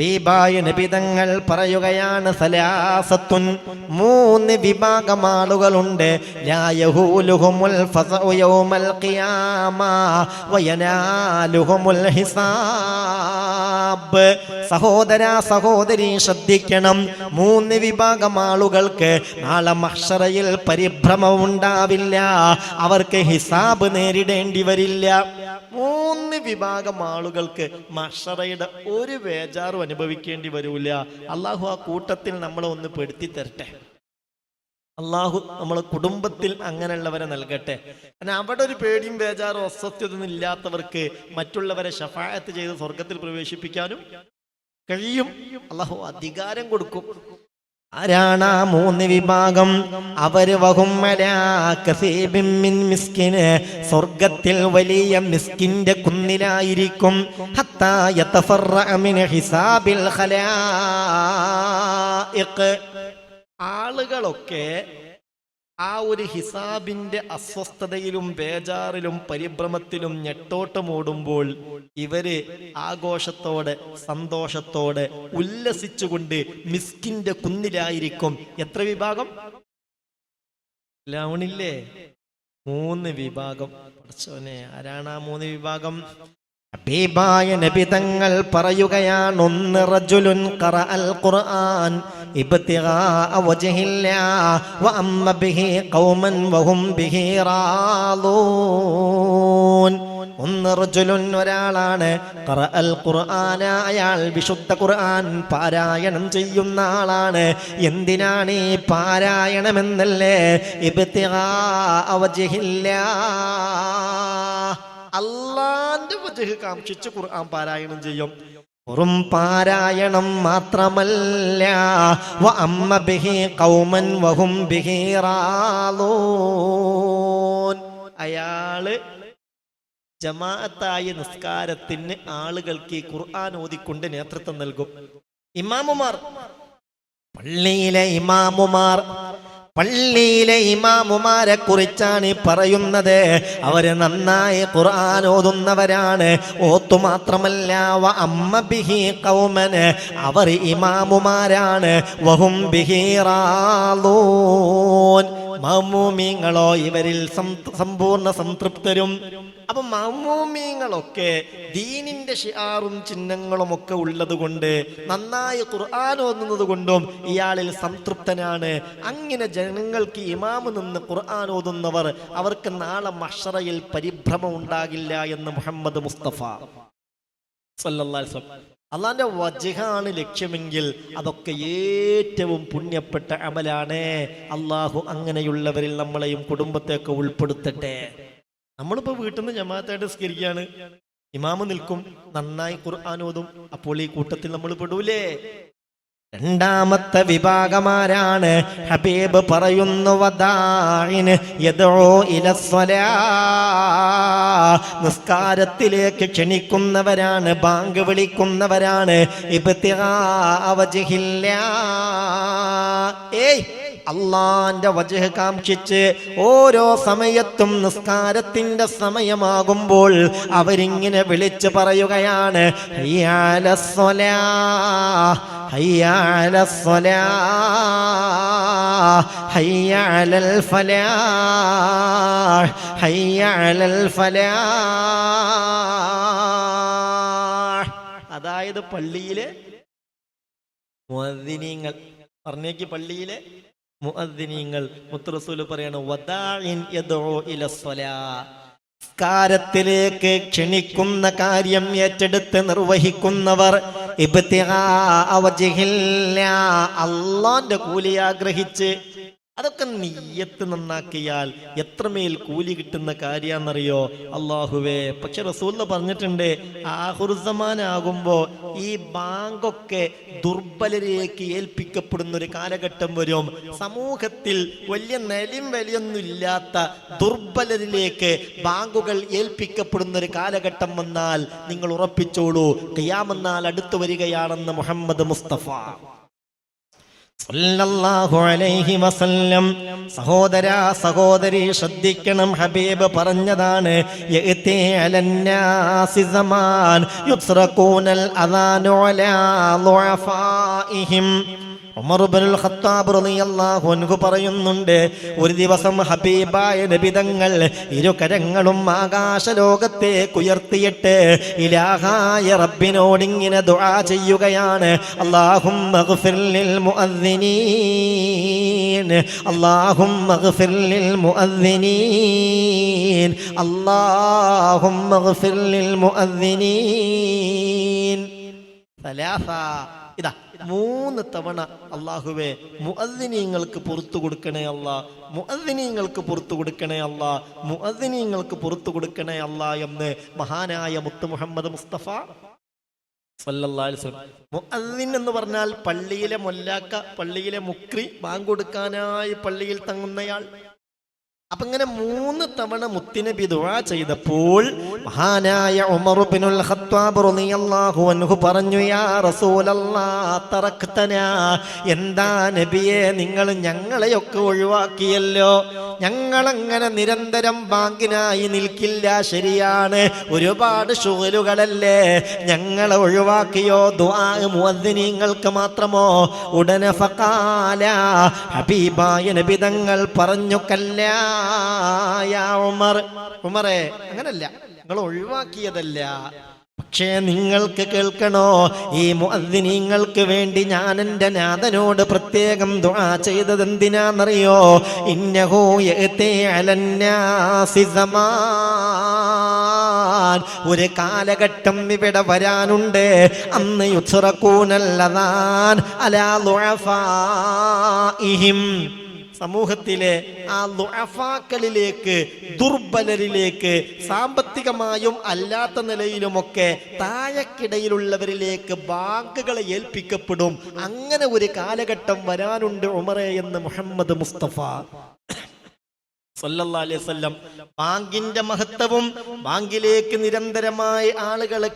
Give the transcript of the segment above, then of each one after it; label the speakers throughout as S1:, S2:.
S1: ഹബീബായ നബിതങ്ങൾ പറയുകയാണ് സലാസത്തുൻ മൂന്ന് വിഭാഗം ആളുകളുണ്ട് യഹൂലുഹുമുൽ ഹിസാബ് സഹോദര സഹോദരി ശ്രദ്ധിക്കണം. മൂന്ന് വിഭാഗം ആളുകൾക്ക് നാളെ മഹ്ഷറയിൽ പരിഭ്രമം ഉണ്ടാവില്ല അവർക്ക് ഹിസാബ് നേരിടേണ്ടി വരില്ല. മൂന്ന് വിഭാഗം ആളുകൾക്ക് മഷറയുടെ ഒരു വേജാറും അനുഭവിക്കേണ്ടി വരൂല. അള്ളാഹു ആ കൂട്ടത്തിൽ നമ്മളെ ഒന്ന് പെടുത്തി തരട്ടെ. അള്ളാഹു നമ്മളെ കുടുംബത്തിൽ അങ്ങനെയുള്ളവരെ നൽകട്ടെ. കാരണം അവിടെ ഒരു പേടിയും ബേജാറും അസ്വസ്ഥതയൊന്നും ഇല്ലാത്തവർക്ക് മറ്റുള്ളവരെ ഷഫായത്ത് ചെയ്ത് സ്വർഗത്തിൽ പ്രവേശിപ്പിക്കാനും കഴിയും. അള്ളാഹു അധികാരം കൊടുക്കും. ആരാണ് ആ മൂന്ന് വിഭാഗം? അവർ വഹും സ്വർഗത്തിൽ വലിയ മിസ്കിന്റെ കുന്നിലായിരിക്കും. ഹിസാബിൽ ആളുകളൊക്കെ ആ ഒരു ഹിസാബിന്റെ അസ്വസ്ഥതയിലും ബേജാറിലും പരിഭ്രമത്തിലും ഞെട്ടോട്ടമോടുമ്പോൾ ഇവർ ആഘോഷത്തോടെ സന്തോഷത്തോടെ ഉല്ലസിച്ചുകൊണ്ട് മിസ്കിന്റെ കുന്നിലായിരിക്കും. എത്ര വിഭാഗം? ലൗണില്ലേ മൂന്ന് വിഭാഗം. പഠിച്ചവനെ ആരാണ് ആ മൂന്ന് വിഭാഗം? ഹബീബായ നബി തങ്ങൾ പറയുകയാണ് ഒന്ന് റജുലുൻ ഖറഅൽ ഖുർആൻ ഇബ്തിഗാഅ വജ്ഹില്ലാ വഅമ്മ ബിഹി ഖൗമൻ വഹും ബിഹി റാളൂൻ ഒന്ന് റജുലുൻ ഒരാളാണ് ഖറഅൽ ഖുർആന അയാൾ വിശുദ്ധ ഖുർആൻ പാരായണം ചെയ്യുന്ന ആളാണ്. എന്തിനാണ് ഈ പാരായണമെന്നല്ലേ? ഇബ്തിഗാഅ വജ്ഹില്ലാ. അള്ളാന്റെ വജഹ് കാംക്ഷിച്ച് ഖുർആൻ പാരായണം ചെയ്യും. വെറും പാരായണം മാത്രമല്ല വ അമ്മ ബിഹി ഖൗമൻ വഹും അയാൾ ജമാഅത്തായ നിസ്കാരത്തിന് ആളുകൾക്ക് ഈ ഖുർആൻ ഓതിക്കൊണ്ട് നേതൃത്വം നൽകും. ഇമാമുമാർ പള്ളിയിലെ ഇമാമുമാർ പള്ളിയിലെ ഇമാമുമാരെ കുറിച്ചാണ് പറയുന്നത്. അവർ നന്നായി ഖുർആൻ ഓതുന്നവരാണ്. ഓത്തു മാത്രമല്ല അമ്മ ബിഹി കൗമന് അവർ ഇമാമുമാരാണ്. വഹും ബിഹി റാളൂൻ മമ്മൂമിങ്ങളോ ഇവരിൽ സമ്പൂർണ സംതൃപ്തരും. അപ്പൊ മമ്മൂമിങ്ങളൊക്കെ ദീനിന്റെ ഷിയാറും ചിഹ്നങ്ങളും ഒക്കെ ഉള്ളത് കൊണ്ട് നന്നായി ഖുർആൻ ഓതുന്നത് കൊണ്ടും ഇയാളിൽ സംതൃപ്തനാണ്. അങ്ങനെ ജനങ്ങൾക്ക് ഇമാമ് നിന്ന് ഖുർആൻ ഓതുന്നവർ അവർക്ക് നാളെ മഷറയിൽ പരിഭ്രമം ഉണ്ടാകില്ല എന്ന് മുഹമ്മദ് മുസ്തഫ. സല്ലല്ലാഹു അലൈഹി വസല്ലം. അള്ളാന്റെ വജഹാണ് ലക്ഷ്യമെങ്കിൽ അതൊക്കെ ഏറ്റവും പുണ്യപ്പെട്ട അമലാണ്. അള്ളാഹു അങ്ങനെയുള്ളവരിൽ നമ്മളെയും കുടുംബത്തെയൊക്കെ ഉൾപ്പെടുത്തട്ടെ. നമ്മളിപ്പോ വീട്ടിൽ നിന്ന് ജമാഅത്തായിട്ട് സ്കരിക്കുകയാണ് ഇമാമ് നിൽക്കും നന്നായി ഖുർആൻ ഓതും അപ്പോൾ ഈ കൂട്ടത്തിൽ നമ്മൾ പെടൂലേ? രണ്ടാമത്തെ വിഭാഗമാരാണ്. ഹബീബ് പറയുന്നു വദാഇന് യദ്ഉ ഇലസ്സലാ നിസ്കാരത്തിലേക്ക് ക്ഷണിക്കുന്നവരാണ് ബാങ്ക് വിളിക്കുന്നവരാണ്. അവജഹില്ലാ ഏയ് അള്ളാന്റെ വജഹ് കാംക്ഷിച്ച് ഓരോ സമയത്തും നിസ്കാരത്തിന്റെ സമയമാകുമ്പോൾ അവരിങ്ങനെ വിളിച്ചു പറയുകയാണ് ഹയ്യാലസ്സലാ, على الفلاح حي على الفلاح അതായത് പള്ളിയിലെ മുഅദ്ദിനീങ്ങൾ പറഞ്ഞേക്ക് പള്ളിയിലെ മുഅദ്ദിനീങ്ങൾ മുത്തറസൂൽ പറയാണ് വദാഇൻ യദ്ഉ ഇലസ്സലാ സ്കാരത്തിലേക്ക് ക്ഷണിക്കുന്ന കാര്യം ഏറ്റെടുത്ത് നിർവഹിക്കുന്നവർ അള്ളാന്റെ കൂലി ആഗ്രഹിച്ച് അതൊക്കെ നീയത്ത് നന്നാക്കിയാൽ എത്രമേൽ കൂലി കിട്ടുന്ന കാര്യാന്നറിയോ? അള്ളാഹുവേ പക്ഷെ റസൂല്ല പറഞ്ഞിട്ടുണ്ട് ആഹുർസമാനാകുമ്പോ ഈ ബാങ്കൊക്കെ ദുർബലരേക്ക് ഏൽപ്പിക്കപ്പെടുന്ന ഒരു കാലഘട്ടം വരും. സമൂഹത്തിൽ വലിയ നിലയും വലിയൊന്നുമില്ലാത്ത ദുർബലരിലേക്ക് ബാങ്കുകൾ ഏൽപ്പിക്കപ്പെടുന്ന ഒരു കാലഘട്ടം വന്നാൽ നിങ്ങൾ ഉറപ്പിച്ചോളൂ. കയ്യാമെന്നാൽ അടുത്തു വരികയാണെന്ന് മുഹമ്മദ് മുസ്തഫ. സഹോദര സഹോദരി ശ്രദ്ധിക്കണം ഹബീബ് പറഞ്ഞതാണ് യുസ്രകൂനൽ അലന്നാസി ഖത്താബ് റളിയല്ലാഹു അൻഹു പറയുന്നുണ്ട് ഒരു ദിവസം ഹബീബായ നബിതങ്ങൾ ഇരു കരങ്ങളും ആകാശ ലോകത്തേക്ക് ഉയർത്തിയിട്ട് ഇലാഹായ റബ്ബിനോട് ഇങ്ങനെ ദുആ ചെയ്യുകയാണ്. അല്ലാഹുമ്മ ലിൽ മുഅദ്ദിനീൻ. ലിൽ മുഅദ്ദിനീൻ. ലിൽ മുഅദ്ദിനീൻ. ഇതാ. മൂന്ന് തവണ അള്ളാഹുവെ മുഅദ്ദിനീങ്ങൾക്ക് പുറത്തു കൊടുക്കണേ അല്ല മുഅദ്ദിനീങ്ങൾക്ക് പുറത്തു കൊടുക്കണേ അല്ല മുഅദ്ദിനീങ്ങൾക്ക് പുറത്തു കൊടുക്കണേ അല്ല എന്ന് മഹാനായ മുത്ത് മുഹമ്മദ് മുസ്തഫ. മുഅദ്ദിൻ എന്ന് പറഞ്ഞാൽ പള്ളിയിലെ മൊല്ലാക്ക പള്ളിയിലെ മുക്രി ബാങ്ക് കൊടുക്കാനായി പള്ളിയിൽ തങ്ങുന്നയാൾ അപ്പൊ ഇങ്ങനെ മൂന്ന് തവണ മുത്തിനബി ദുആ ചെയ്തപ്പോൾ മഹാനായ ഉമർ ഇബ്നുൽ ഖത്താബ് റളിയല്ലാഹു അൻഹു പറഞ്ഞു യാ തറക്തനാ എന്താ നബിയെ നിങ്ങൾ ഞങ്ങളെയൊക്കെ ഒഴിവാക്കിയല്ലോ. ഞങ്ങളങ്ങനെ നിരന്തരം ബാങ്കിനായി നിൽക്കില്ല ശരിയാണ്. ഒരുപാട് ഷുഗലുകളല്ലേ. ഞങ്ങളെ ഒഴിവാക്കിയോ? ദുആ മാത്രമോ? ഉടനെ ഫഖാല. ഹബീബായ നബി തങ്ങൾ പറഞ്ഞു കല്ലാ യാ ഉമർ. ഉമറേ അങ്ങനല്ല. നിങ്ങൾ ഒഴിവാക്കിയതല്ല. പക്ഷേ നിങ്ങൾക്ക് കേൾക്കണോ? ഈ മുഅദ്ദിനീങ്ങൾക്ക് വേണ്ടി ഞാൻ എന്റെ നാഥനോട് പ്രത്യേകം ദുആ ചെയ്തത് സമാൻ. ഒരു കാലഘട്ടം ഇവിടെ വരാനുണ്ട്. അന്ന് യുസുറക്കൂനല്ലതാൻ അലാ ളുഅഫാഇഹിം സമൂഹത്തിലെ ആ ലുഅഫാക്കളിലേക്ക് ദുർബലരിലേക്ക് സാമ്പത്തികമായും അല്ലാത്ത നിലയിലുമൊക്കെ താഴക്കിടയിലുള്ളവരിലേക്ക് ബാങ്കുകളെ ഏൽപ്പിക്കപ്പെടും. അങ്ങനെ ഒരു കാലഘട്ടം വരാനുണ്ട് ഉമറെ എന്ന് മുഹമ്മദ് മുസ്തഫ. അലൈഹി വസല്ലം ബാങ്കിന്റെ മഹത്വവും ബാങ്കിലേക്ക് നിരന്തരമായി ആളുകളെ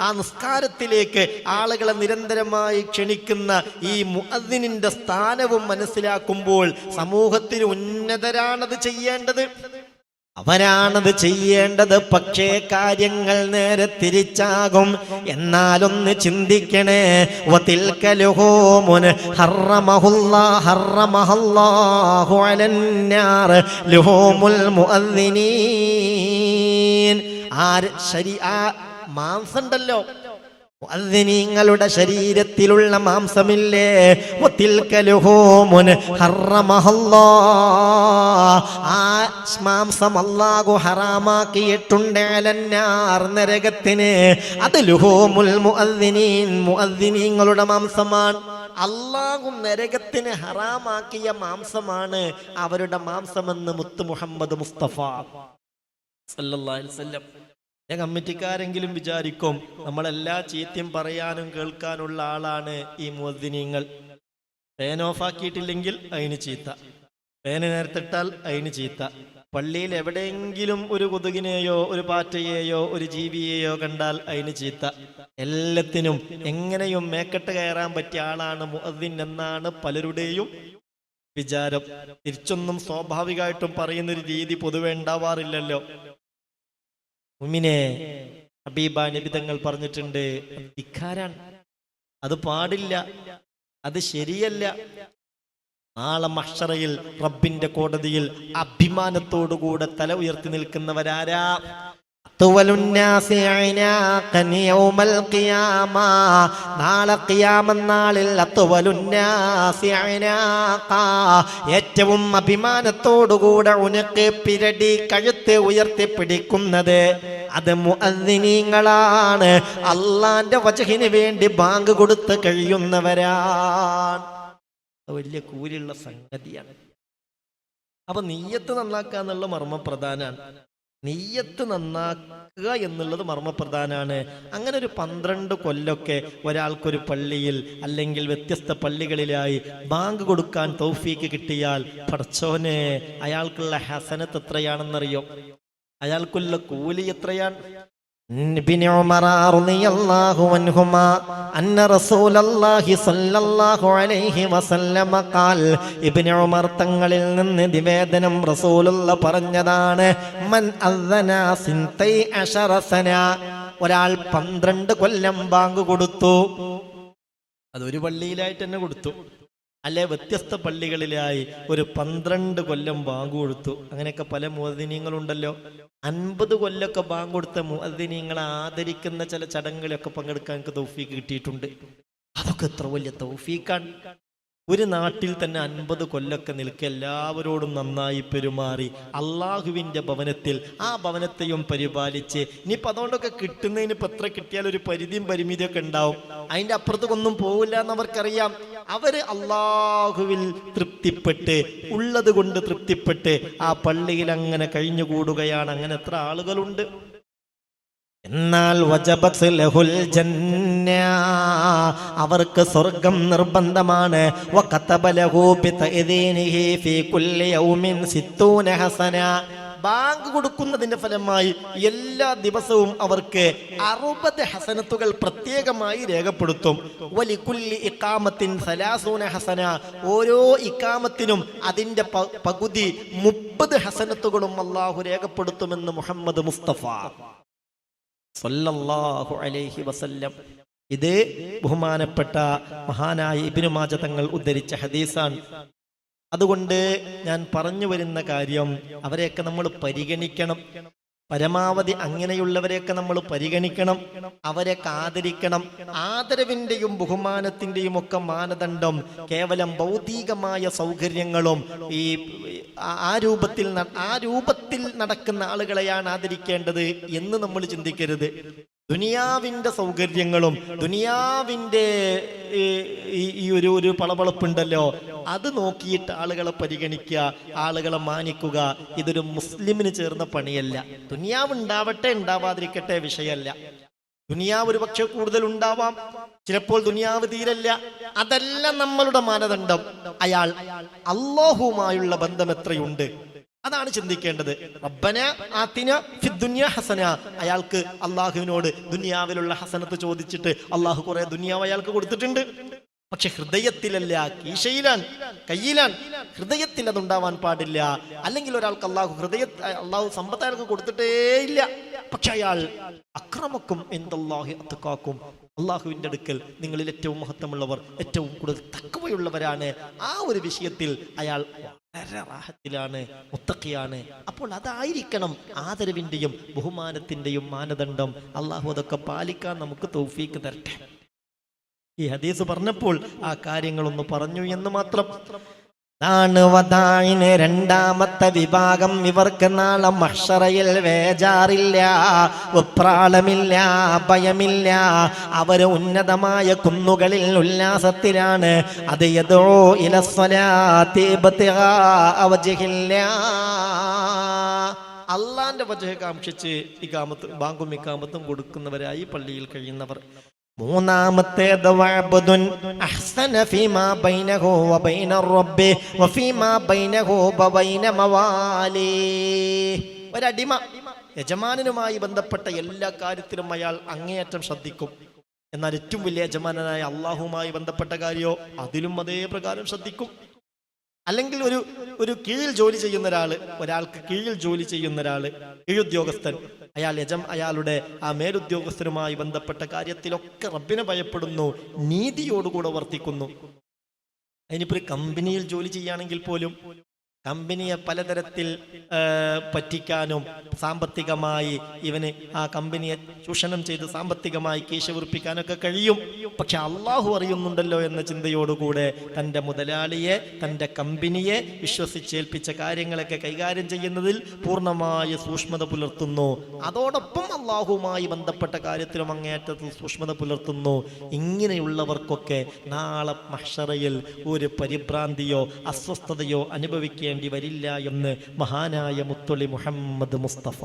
S1: ആ നിസ്കാരത്തിലേക്ക് ആളുകളെ നിരന്തരമായി ക്ഷണിക്കുന്ന ഈ മുഅദ്ദിനിന്റെ സ്ഥാനവും മനസ്സിലാക്കുമ്പോൾ സമൂഹത്തിന് ഉന്നതരാണത് ചെയ്യേണ്ടത്. അവരാണത് ചെയ്യേണ്ടത്. പക്ഷേ കാര്യങ്ങൾ നേരെ തിരിച്ചാകും. എന്നാലൊന്ന് ചിന്തിക്കണേ. ആര്? ശരി ആ മാംസം മുഅദ്ദിനീങ്ങളുടെ ശരീരത്തിലുള്ള മാംസമില്ലേ? ആ മാംസം അല്ലാഹു ഹറാമാക്കിയിട്ടുണ്ട് അലന്നാർ നരകത്തിന്. അത് ലുഹോമുൽ മുഅദ്ദിനീങ്ങളുടെ മാംസമാണ്. അല്ലാഹു നരകത്തിന് ഹറാമാക്കിയ മാംസമാണ് അവരുടെ മാംസമെന്ന് മുത്ത് മുഹമ്മദ് മുസ്തഫ. സല്ലല്ലാഹു അലൈഹി വസല്ലം. ഏ കമ്മിറ്റിക്കാരെങ്കിലും വിചാരിക്കും നമ്മളെല്ലാ ചീത്തയും പറയാനും കേൾക്കാനുള്ള ആളാണ് ഈ മുഅദ്ദിനീങ്ങൾ ഫാൻ ഓഫാക്കിയിട്ടില്ലെങ്കിൽ അതിന് ചീത്ത. ഫാന് നേരത്തിട്ടാൽ അതിന് ചീത്ത. പള്ളിയിൽ എവിടെയെങ്കിലും ഒരു കൊതുകിനെയോ ഒരു പാറ്റയെയോ ഒരു ജീവിയെയോ കണ്ടാൽ അതിന് ചീത്ത. എല്ലാത്തിനും എങ്ങനെയും മേക്കെട്ട് കയറാൻ പറ്റിയ ആളാണ് മുഅദ്ദിൻ എന്നാണ് പലരുടെയും വിചാരം. തിരിച്ചൊന്നും സ്വാഭാവികമായിട്ടും പറയുന്നൊരു രീതി പൊതുവെ ഉണ്ടാവാറില്ലല്ലോ. മുമിനെ ഹബീബ നിബിതങ്ങൾ പറഞ്ഞിട്ടുണ്ട് ധിക്കാരാണ്. അത് പാടില്ല അത് ശരിയല്ല. നാളെ മഷറയിൽ റബ്ബിന്റെ കോടതിയിൽ അഭിമാനത്തോടുകൂടെ തല ഉയർത്തി നിൽക്കുന്നവരാരാ? ഖിയാമ. നാളെ അയ്നാഖ. ഏറ്റവും അഭിമാനത്തോടുകൂടെ ഉനക്ക് പിരടി കഴുത്ത് ഉയർത്തി പിടിക്കുന്നത് അത് മുഅദ്ദിനീങ്ങളാണ് അള്ളാന്റെ വചഹിന് വേണ്ടി ബാങ്ക് കൊടുത്ത് കഴിയുന്നവരാണ് വലിയ കൂലിയുള്ള സംഗതിയാണ് അപ്പൊ നീയത്ത് നന്നാക്കുക എന്നുള്ള മർമ്മപ്രധാനാണ് നീയത്ത് നന്നാക്കുക എന്നുള്ളത് മർമ്മപ്രധാനാണ്. അങ്ങനെ ഒരു പന്ത്രണ്ട് കൊല്ലൊക്കെ ഒരാൾക്കൊരു പള്ളിയിൽ അല്ലെങ്കിൽ വ്യത്യസ്ത പള്ളികളിലായി ബാങ്ക് കൊടുക്കാൻ തൗഫീക്ക് കിട്ടിയാൽ പടച്ചോനെ അയാൾക്കുള്ള ഹസനത്ത് എത്രയാണെന്നറിയോ? അയാൾക്കുള്ള കൂലി എത്രയാണ്? ابن عمر رضي الله عنهما أن رسول الله صلى الله عليه وسلم قال ابن عمر തങ്ങളിൽ നിന്ന് നിവേദനം റസൂലുള്ള പറഞ്ഞതാണ് മൻ അദ്ദന സിന്തൈ അശറ സന ഒരാൾ പന്ത്രണ്ട് കൊല്ലം ബാങ്ക് കൊടുത്തു അതൊരു പള്ളിയിലായിട്ട് തന്നെ കൊടുത്തു അല്ലെ വ്യത്യസ്ത പള്ളികളിലായി ഒരു പന്ത്രണ്ട് കൊല്ലം ബാങ്ക് കൊടുത്തു. അങ്ങനെയൊക്കെ പല മോദിനീയങ്ങളുണ്ടല്ലോ. അൻപത് കൊല്ലമൊക്കെ ബാങ്ക് കൊടുത്ത മുഅദ്ദിനീങ്ങളെ ആദരിക്കുന്ന ചില ചടങ്ങുകളൊക്കെ പങ്കെടുക്കാൻ എനിക്ക് തൗഫീക്ക് കിട്ടിയിട്ടുണ്ട്. അതൊക്കെ എത്ര വലിയ തൗഫീക്കാണ്. ഒരു നാട്ടിൽ തന്നെ അൻപത് കൊല്ലൊക്കെ നിൽക്കുക എല്ലാവരോടും നന്നായി പെരുമാറി അള്ളാഹുവിന്റെ ഭവനത്തിൽ ആ ഭവനത്തെയും പരിപാലിച്ച് ഇനിയിപ്പോൾ അതുകൊണ്ടൊക്കെ കിട്ടുന്നതിന് ഇപ്പം എത്ര കിട്ടിയാൽ ഒരു പരിധിയും പരിമിതിയൊക്കെ ഉണ്ടാവും. അതിന്റെ അപ്പുറത്തേക്കൊന്നും പോവില്ല എന്ന് അവർ അള്ളാഹുവിൽ തൃപ്തിപ്പെട്ട് ഉള്ളത് കൊണ്ട് തൃപ്തിപ്പെട്ട് ആ പള്ളിയിൽ അങ്ങനെ കഴിഞ്ഞുകൂടുകയാണ് അങ്ങനെ എത്ര ആളുകളുണ്ട്? എന്നാൽ വജബത്ത് ലഹുൽ ജന്ന അവർക്ക് സ്വർഗം നിർബന്ധമാണ്. ലഹു ഫീ ഹസന. ബാങ്ക് കൊടുക്കുന്നതിന്റെ ഫലമായി എല്ലാ ദിവസവും അവർക്ക് അറുപത് ഹസനത്തുകൾ പ്രത്യേകമായി രേഖപ്പെടുത്തും. ഹസന. ഓരോ ഇക്കാമത്തിനും അതിന്റെ പകുതി മുപ്പത് ഹസനത്തുകളും അള്ളാഹു രേഖപ്പെടുത്തുമെന്ന് മുഹമ്മദ് മുസ്തഫ. സല്ലല്ലാഹു അലൈഹി വസല്ലം. ഇത് ബഹുമാനപ്പെട്ട മഹാനായ ഇബ്നു മാജ തങ്ങൾ ഉദ്ധരിച്ച ഹദീസാണ്. അതുകൊണ്ട് ഞാൻ പറഞ്ഞു വരുന്ന കാര്യം അവരെയൊക്കെ നമ്മൾ പരിഗണിക്കണം. പരമാവധി അങ്ങനെയുള്ളവരെയൊക്കെ നമ്മൾ പരിഗണിക്കണം. അവരെ ആദരിക്കണം ആദരവിന്റെയും ബഹുമാനത്തിന്റെയും ഒക്കെ മാനദണ്ഡം കേവലം ഭൗതികമായ സൗകര്യങ്ങളും ഈ ആ- ആ രൂപത്തിൽ ആ രൂപത്തിൽ നടക്കുന്ന ആളുകളെയാണ് ആദരിക്കേണ്ടത് എന്ന് നമ്മൾ ചിന്തിക്കരുത്. ദുനിയാവിന്റെ സൗകര്യങ്ങളും ദുനിയാവിന്റെ ഈ ഒരു ഒരു പളപളപ്പുണ്ടല്ലോ അത് നോക്കിയിട്ട് ആളുകളെ പരിഗണിക്കുക ആളുകളെ മാനിക്കുക ഇതൊരു മുസ്ലിമിന് ചേർന്ന പണിയല്ല. ദുനിയാവ് ഉണ്ടാവട്ടെ ഉണ്ടാവാതിരിക്കട്ടെ വിഷയമല്ല. ദുനിയാവ് ഒരു പക്ഷെ കൂടുതൽ ഉണ്ടാവാം. ചിലപ്പോൾ ദുനിയാവ് തീരല്ല. അതല്ല നമ്മളുടെ മാനദണ്ഡം. അയാൾ അള്ളാഹുമായുള്ള ബന്ധം എത്രയുണ്ട്? അതാണ് ചിന്തിക്കേണ്ടത്. റബ്ബന ആത്തിന ഫിദ്ദുനിയ ഹസന. അയാൾക്ക് അള്ളാഹുവിനോട് ദുനിയാവിലുള്ള ഹസനത്ത് ചോദിച്ചിട്ട് അള്ളാഹു കുറെ ദുനിയാവ് അയാൾക്ക് കൊടുത്തിട്ടുണ്ട്. പക്ഷെ ഹൃദയത്തിലല്ല കീശയിലാണ് കയ്യിലാണ്. ഹൃദയത്തിൽ അതുണ്ടാവാൻ പാടില്ല. അല്ലെങ്കിൽ ഒരാൾക്ക് അള്ളാഹു ഹൃദയ അള്ളാഹു സമ്പത്ത് അയാൾക്ക് കൊടുത്തിട്ടേ ഇല്ല. പക്ഷെ അയാൾ അക്രമക്കും എന്തല്ലാഹി അത്തക്കാക്കും അള്ളാഹുവിന്റെ അടുക്കൽ നിങ്ങളിൽ ഏറ്റവും മഹത്വമുള്ളവർ ഏറ്റവും കൂടുതൽ തക്കവയുള്ളവരാണ് ആ ഒരു വിഷയത്തിൽ അയാൾ വളരെ റാഹത്തിലാണ് മുത്തക്കിയാണ് അപ്പോൾ അതായിരിക്കണം ആദരവിന്റെയും ബഹുമാനത്തിന്റെയും മാനദണ്ഡം. അള്ളാഹു അതൊക്കെ പാലിക്കാൻ നമുക്ക് തൗഫീക്ക് തരട്ടെ. ഈ ഹദീസ് പറഞ്ഞപ്പോൾ ആ കാര്യങ്ങളൊന്ന് പറഞ്ഞു എന്ന് മാത്രം ാണ് വതായിന് രണ്ടാമത്തെ വിഭാഗം ഇവർക്ക് നാളെ മഷറയിൽ വേജാറില്ല ഉപ്രാളമില്ല ഭയമില്ല. അവർ ഉന്നതമായ കുന്നുകളിൽ ഉല്ലാസത്തിലാണ്. അത് ഏതോ ഇലസ്വല ഇബ്തിഗാഅ വജ്ഹില്ലാ. അള്ളാന്റെ വജഹ കാംക്ഷിച്ച് ഇക്കാമത്തും ബാങ്കും ഇക്കാമത്തും കൊടുക്കുന്നവരായി പള്ളിയിൽ കഴിയുന്നവർ. മവാലി. ഒരടിമ. യജമാനനുമായി ബന്ധപ്പെട്ട എല്ലാ കാര്യത്തിലും അയാൾ അങ്ങേയറ്റം ശ്രദ്ധിക്കും. എന്നാൽ ഏറ്റവും വലിയ യജമാനനായ അള്ളാഹുമായി ബന്ധപ്പെട്ട കാര്യമോ അതിലും അതേ പ്രകാരം ശ്രദ്ധിക്കും. അല്ലെങ്കിൽ ഒരു ഒരു കീഴിൽ ജോലി ചെയ്യുന്ന ഒരാൾ ഒരാൾക്ക് കീഴിൽ ജോലി ചെയ്യുന്ന ഒരാൾ കീഴുദ്യോഗസ്ഥൻ അയാൾ യജം അയാളുടെ ആ മേലുദ്യോഗസ്ഥരുമായി ബന്ധപ്പെട്ട കാര്യത്തിലൊക്കെ റബ്ബിനെ ഭയപ്പെടുന്നു നീതിയോടുകൂടെ വർത്തിക്കുന്നു. അതിനിപ്പോ ഒരു കമ്പനിയിൽ ജോലി ചെയ്യുകയാണെങ്കിൽ പോലും കമ്പനിയെ പലതരത്തിൽ പറ്റിക്കാനും സാമ്പത്തികമായി ഇവന് ആ കമ്പനിയെ ചൂഷണം ചെയ്ത് സാമ്പത്തികമായി കീശവുറിപ്പിക്കാനൊക്കെ കഴിയും. പക്ഷെ അള്ളാഹു അറിയുന്നുണ്ടല്ലോ എന്ന ചിന്തയോടുകൂടെ തന്റെ മുതലാളിയെ തന്റെ കമ്പനിയെ വിശ്വസിച്ചേൽപ്പിച്ച കാര്യങ്ങളൊക്കെ കൈകാര്യം ചെയ്യുന്നതിൽ പൂർണമായ സൂക്ഷ്മത പുലർത്തുന്നു. അതോടൊപ്പം അള്ളാഹുമായി ബന്ധപ്പെട്ട കാര്യത്തിലും അങ്ങേയറ്റത്തിൽ സൂക്ഷ്മത പുലർത്തുന്നു. ഇങ്ങനെയുള്ളവർക്കൊക്കെ നാളെ മഷറയിൽ ഒരു പരിഭ്രാന്തിയോ അസ്വസ്ഥതയോ അനുഭവിക്കേണ്ടി വരില്ല എന്ന് മഹാനായ മുത്തൊളി മുഹമ്മദ് മുസ്തഫ